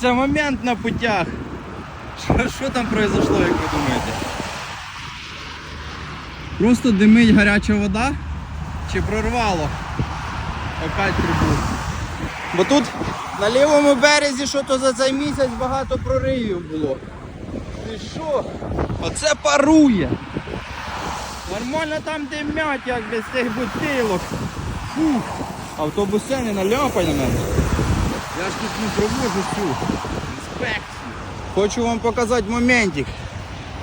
Це момент на путях. Що, що там произошло, як ви думаєте? Просто димить гаряча вода чи прорвало опять трубу. Бо тут на лівому березі що то за цей місяць багато проривів було. Ти що? Оце парує. Нормально там димять, як без цих бутилок. Фух. Автобуси не наляпай на мене. Я ж тут не проводжу цю інспекцію. Хочу вам показати моментик.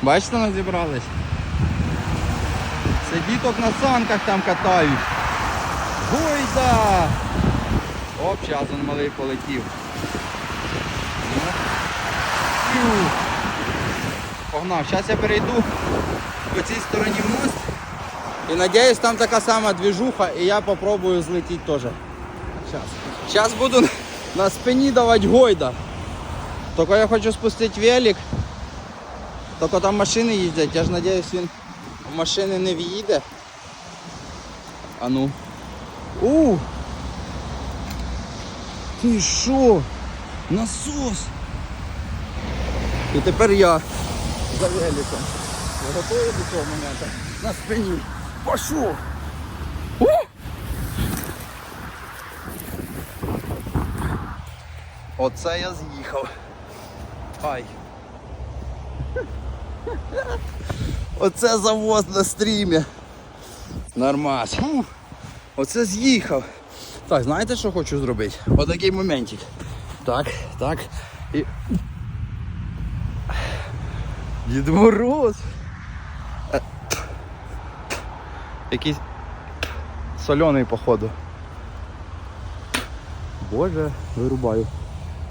Бачите, нас зібрались? Це діток на санках там катають. Гойда! Оп, зараз он малий полетів. Ну. Фью. Погнав. Зараз я перейду по цій стороні мост. І надіюсь, там така сама двіжуха, і я попробую злетіти теж. Зараз. Зараз буду на спині давати гойда. Тільки я хочу спустити велик. Тільки там машини їздять, я ж надіюсь, він в машини не в'їде. А ну. У! Ти що? Насос! І тепер я за великом. Ви готові до цього моменту? На спині. Пошов! Оце я з'їхав. Ай. Оце завоз на стрімі. Нормас. Оце з'їхав. Так, знаєте, що хочу зробити? Отакий моментик. Так, так. І... Дід Мороз. Е, Якийсь соляний, походу. Боже, вирубаю.